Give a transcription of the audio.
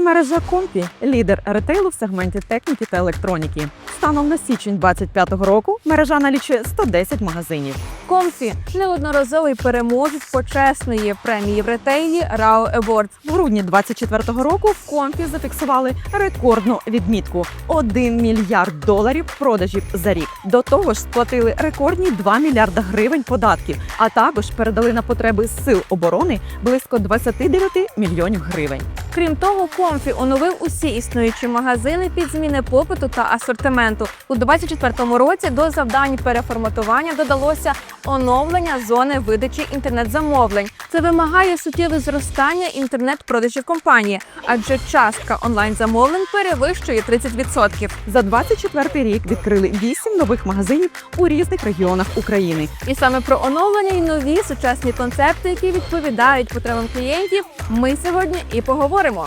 Мережа Компі лідер ретейлу в сегменті техніки та електроніки. Станом на січень 2025 року мережа налічує 110 магазинів. Комфі неодноразовий переможець почесної премії в ретейлі RAW Awards. В грудні 2024 року в Компі зафіксували рекордну відмітку 1 мільярд доларів продажів за рік. До того ж, сплатили рекордні 2 мільярда гривень податків, а також передали на потреби сил оборони близько 29 мільйонів гривень. Крім того, Комфі оновив усі існуючі магазини під зміни попиту та асортименту. У 2024 році до завдань переформатування додалося оновлення зони видачі інтернет-замовлень. Це вимагає суттєве зростання інтернет-продажів компанії, адже частка онлайн-замовлень перевищує 30%. За 24 рік відкрили 8 нових магазинів у різних регіонах України. І саме про оновлення і нові сучасні концепти, які відповідають потребам клієнтів, ми сьогодні і поговоримо.